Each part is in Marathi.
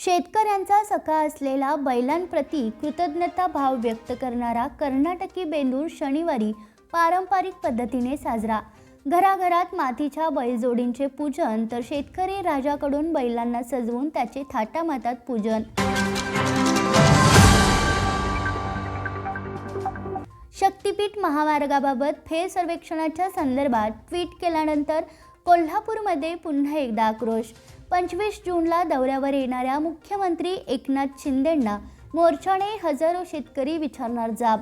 शेतकऱ्यांचा सखा असलेला बैलांप्रती कृतज्ञता भाव व्यक्त करणारा कर्नाटकी बेंदूर शनिवारी पारंपरिक पद्धतीने साजरा. घराघरात मातीच्या बैलजोडींचे पूजन तर शेतकरी राजाकडून बैलांना सजवून त्याचे थाटामाटात पूजन. शक्तीपीठ महामार्गाबाबत फेर सर्वेक्षणाच्या संदर्भात ट्विट केल्यानंतर कोल्हापूरमध्ये पुन्हा एकदा आक्रोश पंचवीस जूनला दौऱ्यावर येणाऱ्या मुख्यमंत्री एकनाथ शिंदेंना मोर्चाने हजारो शेतकरी विचारणार जाब.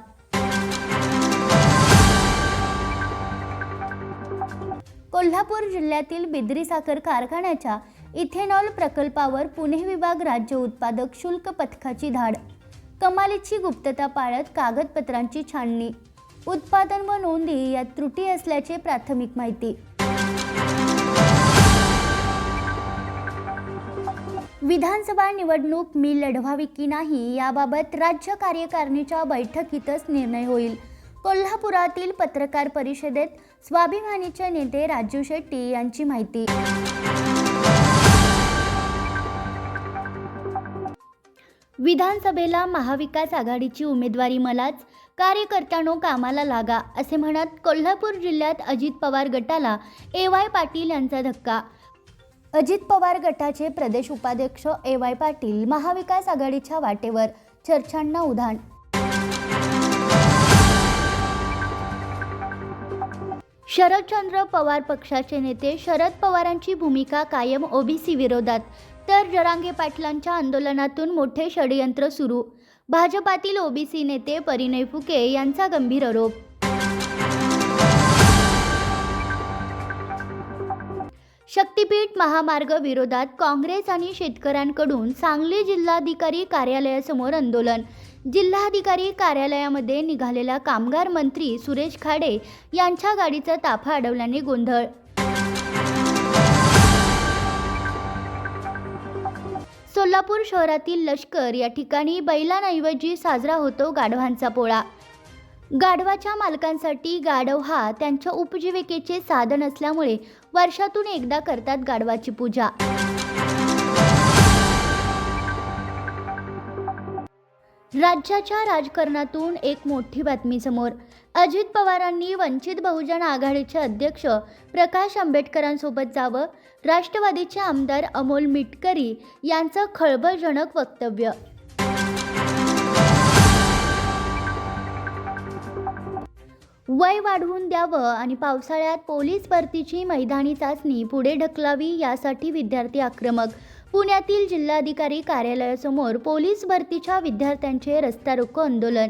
कोल्हापूर जिल्ह्यातील बिद्री साखर कारखान्याच्या इथेनॉल प्रकल्पावर पुणे विभाग राज्य उत्पादक शुल्क पथकाची धाड. कमालीची गुप्तता पाळत कागदपत्रांची छाननी. उत्पादन व नोंदी यात त्रुटी असल्याचे प्राथमिक माहिती. विधानसभा निवडणूक मी लढवावी की नाही याबाबत राज्य कार्यकारिणीच्या बैठकीतच निर्णय होईल. कोल्हापुरातील पत्रकार परिषदेत स्वाभिमानीचे नेते राजू शेट्टी यांची माहिती. विधानसभेला महाविकास आघाडीची उमेदवारी मलाच कार्यकर्त्यानो कामाला लागा असे म्हणत कोल्हापूर जिल्ह्यात अजित पवार गटाला ए वाय पाटील यांचा धक्का अजित पवार गटाचे प्रदेश उपाध्यक्ष ए वाय पाटील महाविकास आघाडीच्या वाटेवर चर्चांना उधाण. शरदचंद्र पवार पक्षाचे नेते शरद पवारांची भूमिका कायम ओबीसी विरोधात. तर जरांगे पाटलांच्या आंदोलनातून मोठे षडयंत्र सुरू. भाजपातील ओबीसी नेते परिणय फुके यांचा गंभीर आरोप. शक्तीपीठ महामार्ग विरोधात काँग्रेस आणि शेतकऱ्यांकडून सांगली जिल्हाधिकारी कार्यालयासमोर आंदोलन. जिल्हाधिकारी कार्यालयामध्ये निघालेला कामगार मंत्री सुरेश खाडे यांच्या गाडीचा ताफा अडवल्याने गोंधळ. सोलापूर शहरातील लष्कर या ठिकाणी बैलांऐवजी साजरा होतो गाढवांचा पोळा. गाढवाच्या मालकांसाठी गाढव हा त्यांच्या उपजीविकेचे साधन असल्यामुळे वर्षातून एकदा करतात गाढवाची पूजा. राज्याच्या राजकारणातून एक मोठी बातमी समोर. अजित पवारांनी वंचित बहुजन आघाडीचे अध्यक्ष प्रकाश आंबेडकरांसोबत जावं राष्ट्रवादीचे आमदार अमोल मिटकरी यांचं खळबळजनक वक्तव्य. वय वाढवून द्यावं आणि पावसाळ्यात पोलीस भरतीची मैदानी चाचणी पुढे ढकलावी यासाठी विद्यार्थी आक्रमक. पुण्यातील जिल्हाधिकारी कार्यालयासमोर पोलीस भरतीच्या विद्यार्थ्यांचे रस्ता रोको आंदोलन.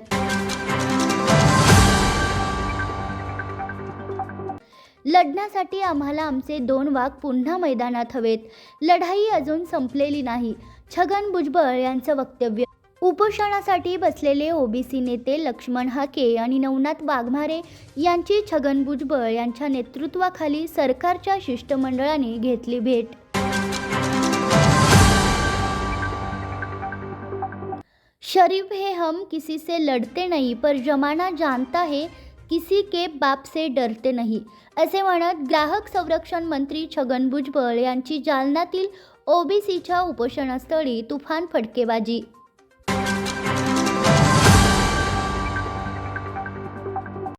लढण्यासाठी आम्हाला आमचे दोन वाघ पुन्हा मैदानात हवेत. लढाई अजून संपलेली नाही. छगन भुजबळ यांचं वक्तव्य. उपोषणासाठी बसलेले ओबीसी नेते लक्ष्मण हाके आणि नवनाथ वाघमारे यांची छगन भुजबळ यांच्या नेतृत्वाखाली सरकारच्या शिष्टमंडळाने घेतली भेट. शरीफ हे हम किसी से लढते नाही पर जमाना जानता है किसी के बाप से डरते नाही असे म्हणत ग्राहक संरक्षण मंत्री छगन भुजबळ यांची जालनातील ओबीसीच्या उपोषणस्थळी तुफान फटकेबाजी.